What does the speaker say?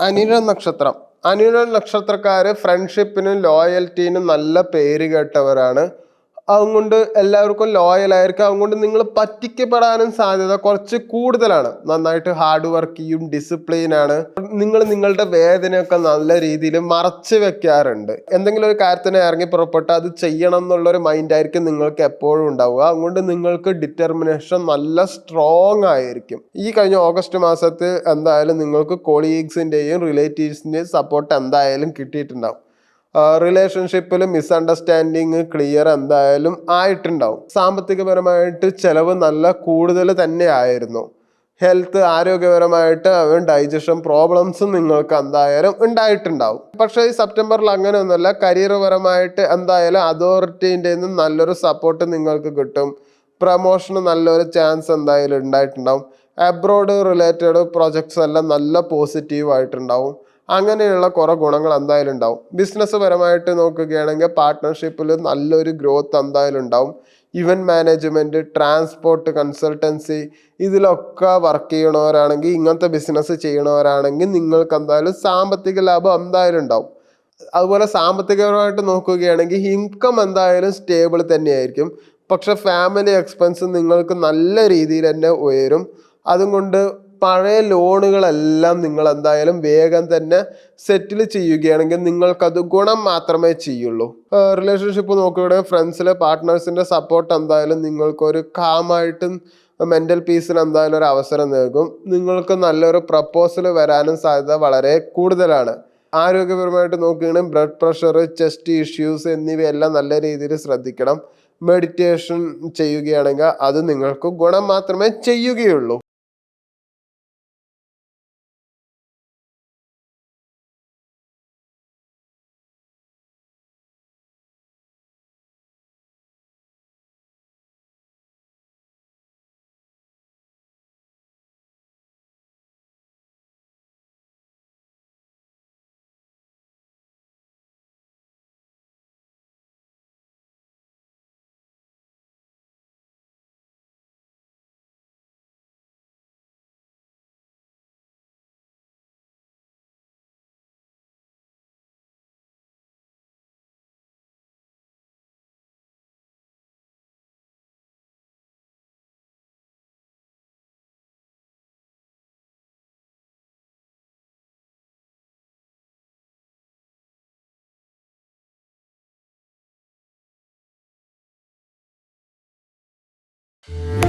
അനിഴ നക്ഷത്രം. അനിഴ നക്ഷത്രക്കാര് ഫ്രണ്ട്ഷിപ്പിനും ലോയൽറ്റിനും നല്ല പേര് കേട്ടവരാണ്. അതുകൊണ്ട് എല്ലാവർക്കും ലോയൽ ആയിരിക്കും. അതുകൊണ്ട് നിങ്ങൾ പറ്റിക്കപ്പെടാനും സാധ്യത കുറച്ച് കൂടുതലാണ്. നന്നായിട്ട് ഹാർഡ് വർക്ക് ചെയ്യും ഡിസിപ്ലിൻ ആണ്. നിങ്ങൾ നിങ്ങളുടെ വേദനയൊക്കെ നല്ല രീതിയിൽ മറച്ചു വെക്കാറുണ്ട്. എന്തെങ്കിലും ഒരു കാര്യത്തിന് ഇറങ്ങി പുറപ്പെട്ട് അത് ചെയ്യണം മൈൻഡ് ആയിരിക്കും നിങ്ങൾക്ക് എപ്പോഴും ഉണ്ടാവുക. അതുകൊണ്ട് നിങ്ങൾക്ക് ഡിറ്റർമിനേഷൻ നല്ല സ്ട്രോങ് ആയിരിക്കും. ഈ കഴിഞ്ഞ ഓഗസ്റ്റ് മാസത്തിൽ എന്തായാലും നിങ്ങൾക്ക് കൊളീഗ്സിന്റെയും റിലേറ്റീവ്സിന്റെയും സപ്പോർട്ട് എന്തായാലും കിട്ടിയിട്ടുണ്ടാവും. റിലേഷൻഷിപ്പിൽ മിസ്അണ്ടർസ്റ്റാൻഡിങ് ക്ലിയർ എന്തായാലും ആയിട്ടുണ്ടാവും. സാമ്പത്തികപരമായിട്ട് ചിലവ് നല്ല കൂടുതൽ തന്നെ ആയിരുന്നു ഹെൽത്ത് ആരോഗ്യപരമായിട്ട് അവൻ ഡൈജഷൻ പ്രോബ്ലംസും നിങ്ങൾക്ക് എന്തായാലും ഉണ്ടായിട്ടുണ്ടാവും. പക്ഷേ ഈ സെപ്റ്റംബറിൽ അങ്ങനെയൊന്നുമല്ല. കരിയർ പരമായിട്ട് എന്തായാലും അതോറിറ്റീന്റെ നിന്നും നല്ലൊരു സപ്പോർട്ട് നിങ്ങൾക്ക് കിട്ടും. പ്രമോഷന് നല്ലൊരു ചാൻസ് എന്തായാലും ഉണ്ടായിട്ടുണ്ടാവും. അബ്രോഡ് റിലേറ്റഡ് പ്രൊജക്ട്സ് എല്ലാം നല്ല പോസിറ്റീവ് ആയിട്ടുണ്ടാവും. അങ്ങനെയുള്ള കുറേ ഗുണങ്ങൾ എന്തായാലും ഉണ്ടാവും. ബിസിനസ് പരമായിട്ട് നോക്കുകയാണെങ്കിൽ പാർട്ട്ണർഷിപ്പിൽ നല്ലൊരു ഗ്രോത്ത് എന്തായാലും ഉണ്ടാവും. ഇവന്റ് മാനേജ്മെന്റ് ട്രാൻസ്പോർട്ട് കൺസൾട്ടൻസി ഇതിലൊക്കെ വർക്ക് ചെയ്യണവരാണെങ്കിൽ ഇങ്ങനത്തെ ബിസിനസ് ചെയ്യണവരാണെങ്കിൽ നിങ്ങൾക്ക് എന്തായാലും സാമ്പത്തിക ലാഭം എന്തായാലും ഉണ്ടാവും. അതുപോലെ സാമ്പത്തികപരമായിട്ട് നോക്കുകയാണെങ്കിൽ ഇൻകം എന്തായാലും സ്റ്റേബിൾ തന്നെയായിരിക്കും. പക്ഷെ ഫാമിലി എക്സ്പെൻസ് നിങ്ങൾക്ക് നല്ല രീതിയിൽ തന്നെ ഉയരും. അതുകൊണ്ട് പഴയ ലോണുകളെല്ലാം നിങ്ങൾ എന്തായാലും വേഗം തന്നെ സെറ്റിൽ ചെയ്യുകയാണെങ്കിൽ നിങ്ങൾക്കത് ഗുണം മാത്രമേ ചെയ്യുള്ളൂ. റിലേഷൻഷിപ്പ് നോക്കുകയാണെങ്കിൽ ഫ്രണ്ട്സിലെ പാർട്ട്നേഴ്സിന്റെ സപ്പോർട്ട് എന്തായാലും നിങ്ങൾക്കൊരു കാമായിട്ടും മെന്റൽ പീസിന് എന്തായാലും ഒരു അവസരം നൽകും. നിങ്ങൾക്ക് നല്ലൊരു പ്രപ്പോസൽ വരാനും സാധ്യത വളരെ കൂടുതലാണ്. ആരോഗ്യപരമായിട്ട് നോക്കുകയാണെങ്കിൽ ബ്ലഡ് പ്രഷർ ചെസ്റ്റ് ഇഷ്യൂസ് എന്നിവയെല്ലാം നല്ല രീതിയിൽ ശ്രദ്ധിക്കണം. മെഡിറ്റേഷൻ ചെയ്യുകയാണെങ്കിൽ അത് നിങ്ങൾക്ക് ഗുണം മാത്രമേ ചെയ്യുകയുള്ളൂ. Yeah.